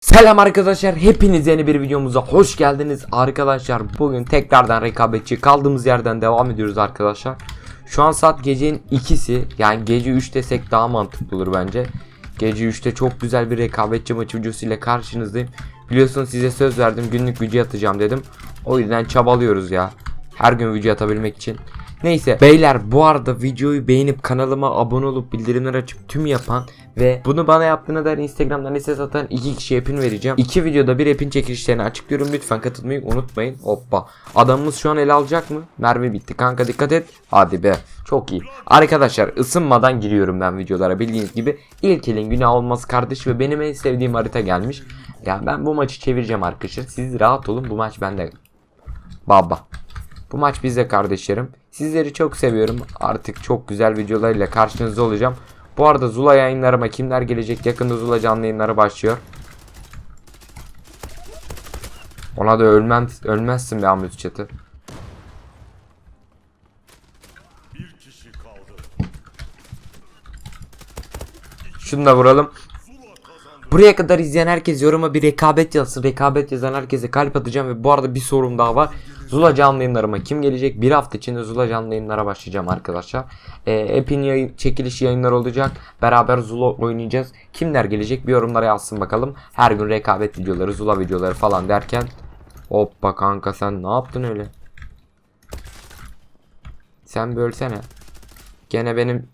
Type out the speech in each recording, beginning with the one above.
Selam arkadaşlar hepiniz yeni bir videomuza hoş geldiniz. Arkadaşlar bugün tekrardan rekabetçi kaldığımız yerden devam ediyoruz arkadaşlar. Şu an saat gecenin ikisi yani gece 3 desek daha mantıklı olur bence. Gece 3'te çok güzel bir rekabetçi maçı videosu ile karşınızdayım. Biliyorsunuz size söz verdim günlük video atacağım dedim. O yüzden çabalıyoruz ya her gün video atabilmek için Neyse beyler bu arada videoyu beğenip kanalıma abone olup bildirimler açıp tüm yapan ve bunu bana yaptığına dair Instagram'dan ses atan iki kişiye pin vereceğim. İki videoda bir app'in çekilişlerini açıklıyorum lütfen katılmayı unutmayın. Hoppa. Adamımız şu an ele alacak mı? Mermi bitti kanka dikkat et. Hadi be. Çok iyi. Arkadaşlar ısınmadan giriyorum ben videolara bildiğiniz gibi. İlk elin günah olmaz kardeş ve benim en sevdiğim harita gelmiş. Ya ben bu maçı çevireceğim arkadaşlar. Siz rahat olun bu maç bende. Baba. Bu maç bizde kardeşlerim. Sizleri çok seviyorum. Artık çok güzel videolarıyla karşınızda olacağım. Bu arada Zula yayınlarıma kimler gelecek? Yakında Zula canlı yayınları başlıyor. Ona da ölmem, ölmezsin be Ahmet Çatı. Şunu da vuralım. Buraya kadar izleyen herkes yoruma bir rekabet yazsın. Rekabet yazan herkese kalp atacağım ve bu arada bir sorum daha var. Zula canlı yayınlarıma kim gelecek? Bir hafta içinde Zula canlı yayınlara başlayacağım arkadaşlar. Ee, App'in yayın, çekiliş yayınları olacak. Beraber Zula oynayacağız. Kimler gelecek? Bir yorumlara yazsın bakalım. Her gün rekabet videoları, Zula videoları falan derken. Hoppa kanka sen ne yaptın öyle? Sen bölsene. Gene benim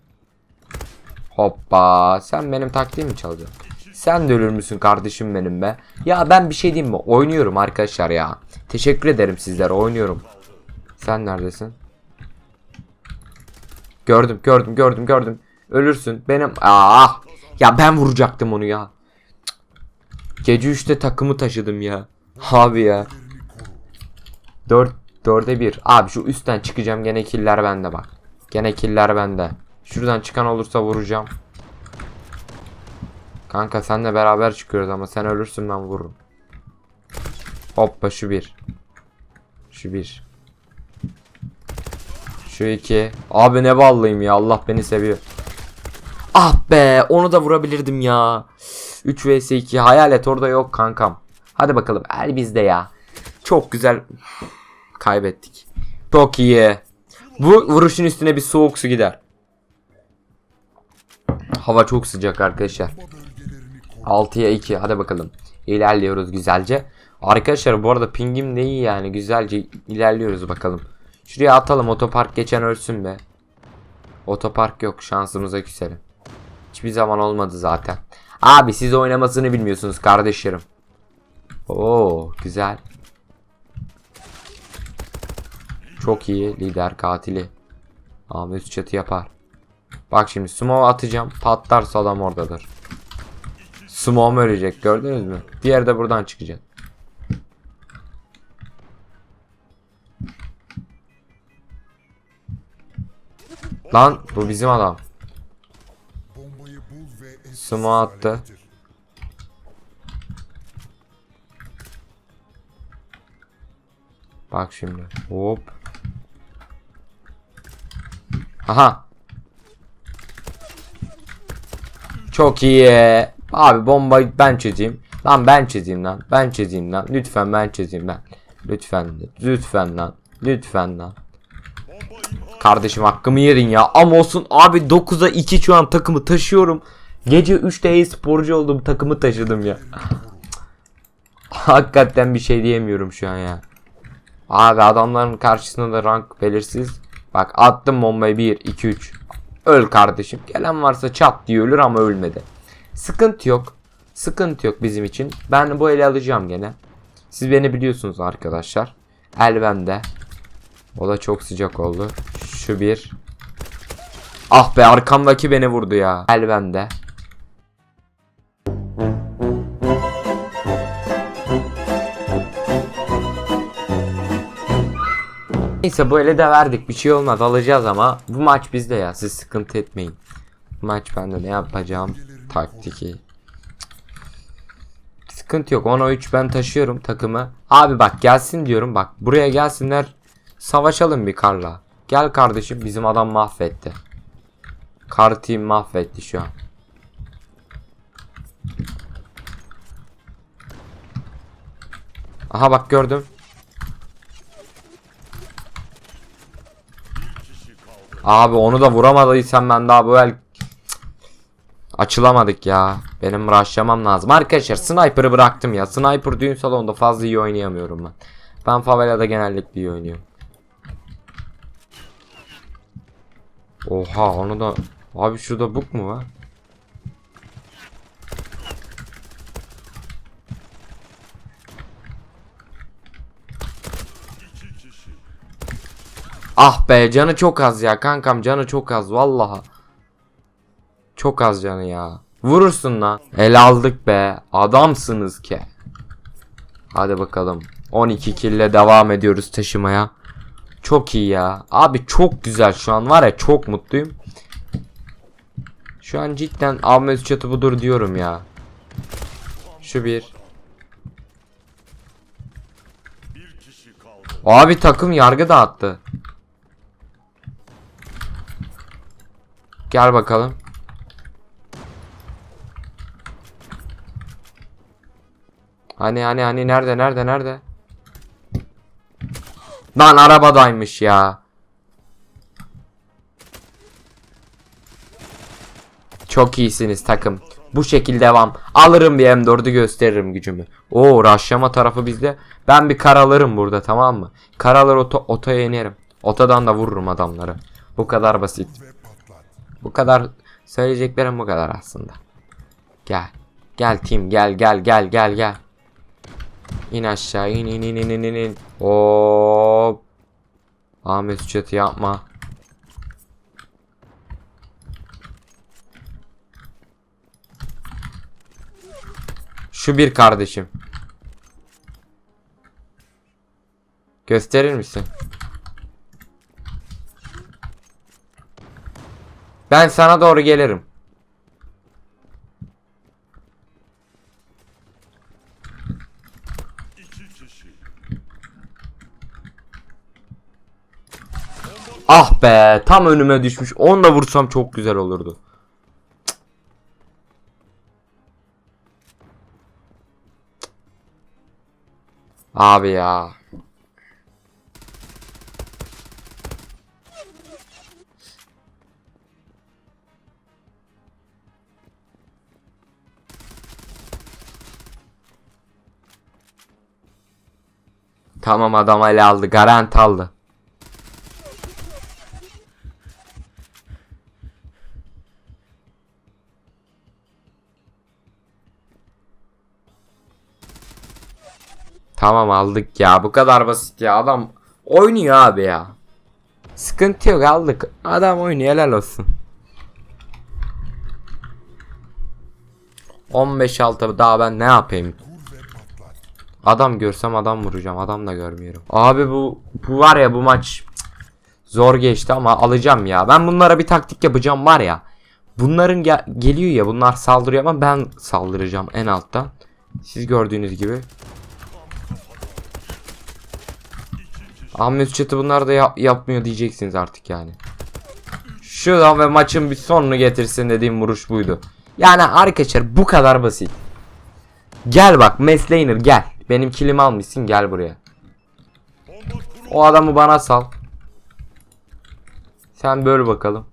Hoppa sen benim taktiğimi çalacaksın. Sen de ölür müsün kardeşim benim be? Ya ben bir şey diyeyim mi? Oynuyorum arkadaşlar ya. Teşekkür ederim sizlere oynuyorum. Sen neredesin? Gördüm gördüm gördüm gördüm. Ölürsün. Benim ah ya ben vuracaktım onu ya. Gece 3'te takımı taşıdım ya. Abi ya. 4 4'e 1. Abi şu üstten çıkacağım gene killer bende bak. Gene killer bende. Şuradan çıkan olursa vuracağım. Kanka senle beraber çıkıyoruz ama sen ölürsün ben vururum. Hoppa şu bir. Şu bir. Şu iki. Abi ne ballıyım ya Allah beni seviyor. Ah be onu da vurabilirdim ya. 3 vs 2 hayalet orada yok kankam. Hadi bakalım el bizde ya. Çok güzel. Kaybettik. Çok iyi. Bu vuruşun üstüne bir soğuk su gider. Hava çok sıcak arkadaşlar. 6'ya 2 hadi bakalım. İlerliyoruz güzelce. Arkadaşlar bu arada pingim de iyi yani güzelce ilerliyoruz bakalım. Şuraya atalım otopark geçen ölsün be. Otopark yok şansımıza küselim. Hiçbir zaman olmadı zaten. Abi siz oynamasını bilmiyorsunuz kardeşlerim. Oo güzel. Çok iyi lider katili. Ahmet üst çatı yapar. Bak şimdi smoke atacağım. Patlarsa adam oradadır. Smoke'um ölecek gördünüz mü? Diğer de buradan çıkacak. Lan bu bizim adam. Smoke attı. Bak şimdi. Hop. Aha. Çok iyi. Abi bombayı ben çizeyim. Lan ben çizeyim lan. Ben çizeyim lan. Lütfen ben çizeyim lan. Lütfen. Lütfen lan. Lütfen lan. Kardeşim hakkımı yerin ya. Ama olsun abi 9'a 2 şu an takımı taşıyorum. Gece 3'te e-sporcu oldum takımı taşıdım ya. Hakikaten bir şey diyemiyorum şu an ya. Abi adamların karşısında da rank belirsiz. Bak attım bombayı 1 2 3. Öl kardeşim. Gelen varsa çat diye ölür ama ölmedi. Sıkıntı yok. Sıkıntı yok bizim için. Ben bu eli alacağım gene. Siz beni biliyorsunuz arkadaşlar. El bende. O da çok sıcak oldu. Şu bir. Ah be arkamdaki beni vurdu ya. El bende. Neyse bu ele de verdik bir şey olmaz alacağız ama bu maç bizde ya siz sıkıntı etmeyin. Bu maç bende ne yapacağım taktiki. Sıkıntı yok 10'a 3 ben taşıyorum takımı. Abi bak gelsin diyorum bak buraya gelsinler savaşalım bir karla. Gel kardeşim bizim adam mahvetti. Kar team mahvetti şu an. Aha bak gördüm. Abi onu da vuramadıysam ben daha bu el. Açılamadık ya. Benim rushlamam lazım. Arkadaşlar sniper'ı bıraktım ya. Sniper düğün salonunda fazla iyi oynayamıyorum ben. Ben favelada genellikle iyi oynuyorum. Oha onu da Abi şurada buk mu var? Ah be canı çok az ya kankam canı çok az vallaha. Çok az canı ya. Vurursun lan. El aldık be. Adamsınız ki. Hadi bakalım. 12 kille devam ediyoruz taşımaya. Çok iyi ya. Abi çok güzel şu an var ya çok mutluyum. Şu an cidden Ahmet çatı budur diyorum ya. Şu bir. Abi takım yargı dağıttı. Gel bakalım. Hani hani hani nerede nerede nerede? Lan arabadaymış ya. Çok iyisiniz takım. Bu şekilde devam. Alırım bir M4'ü gösteririm gücümü. Oo raşlama tarafı bizde. Ben bir karalarım burada tamam mı? Karalar oto, otoya inerim. Otadan da vururum adamları. Bu kadar basit. Bu kadar söyleyeceklerim bu kadar aslında. Gel. Gel team gel gel gel gel gel. İn aşağı in in in in in in. Hop. Ahmet çatı yapma. Şu bir kardeşim. Gösterir misin? Ben sana doğru gelirim. Be tam önüme düşmüş. Onu da vursam çok güzel olurdu. Abi ya. Tamam adam ele aldı. Garanti aldı. Tamam aldık ya. Bu kadar basit ya. Adam oynuyor abi ya. Sıkıntı yok aldık. Adam oynuyor helal olsun. 15-6 daha ben ne yapayım? Adam görsem adam vuracağım. Adam da görmüyorum. Abi bu bu var ya bu maç zor geçti ama alacağım ya. Ben bunlara bir taktik yapacağım var ya. Bunların gel- geliyor ya bunlar saldırıyor ama ben saldıracağım en alttan. Siz gördüğünüz gibi. Ahmet Çatı bunlar da ya- yapmıyor diyeceksiniz artık yani. Şuradan ve maçın bir sonunu getirsin dediğim vuruş buydu. Yani arkadaşlar bu kadar basit. Gel bak Meslainer gel. Benim kilimi almışsın gel buraya. O adamı bana sal. Sen böyle bakalım.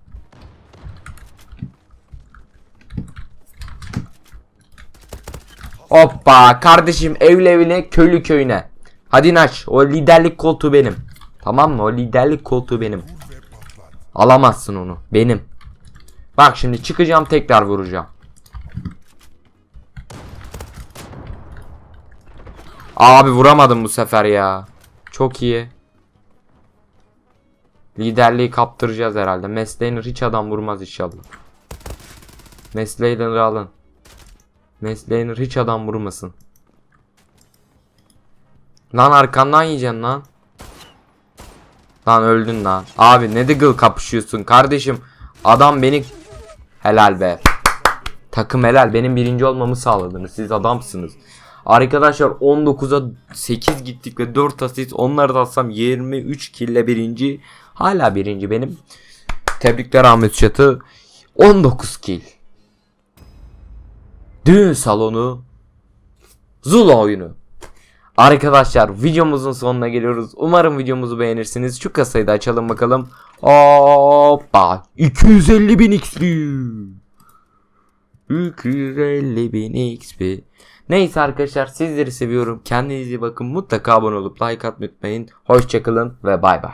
Hoppa kardeşim evli evine köylü köyüne. Hadi Naç o liderlik koltuğu benim. Tamam mı o liderlik koltuğu benim. Alamazsın onu benim. Bak şimdi çıkacağım tekrar vuracağım. Abi vuramadım bu sefer ya. Çok iyi. Liderliği kaptıracağız herhalde. Mesleğini hiç adam vurmaz inşallah. Mesleğini alın. Mesleğini hiç adam vurmasın. Lan arkandan yiyeceksin lan. Lan öldün lan. Abi ne diggle kapışıyorsun kardeşim. Adam beni helal be. Takım helal. Benim birinci olmamı sağladınız. Siz adamsınız. Arkadaşlar 19'a 8 gittik ve 4 asist. Onları da alsam 23 kille birinci. Hala birinci benim. Tebrikler Ahmet Çatı. 19 kill. Düğün salonu. Zula oyunu. Arkadaşlar videomuzun sonuna geliyoruz. Umarım videomuzu beğenirsiniz. Şu kasayı da açalım bakalım. Hoppa 250 bin XP. 250 bin XP. Neyse arkadaşlar sizleri seviyorum. Kendinize iyi bakın. Mutlaka abone olup like atmayı unutmayın. Hoşçakalın ve bay bay.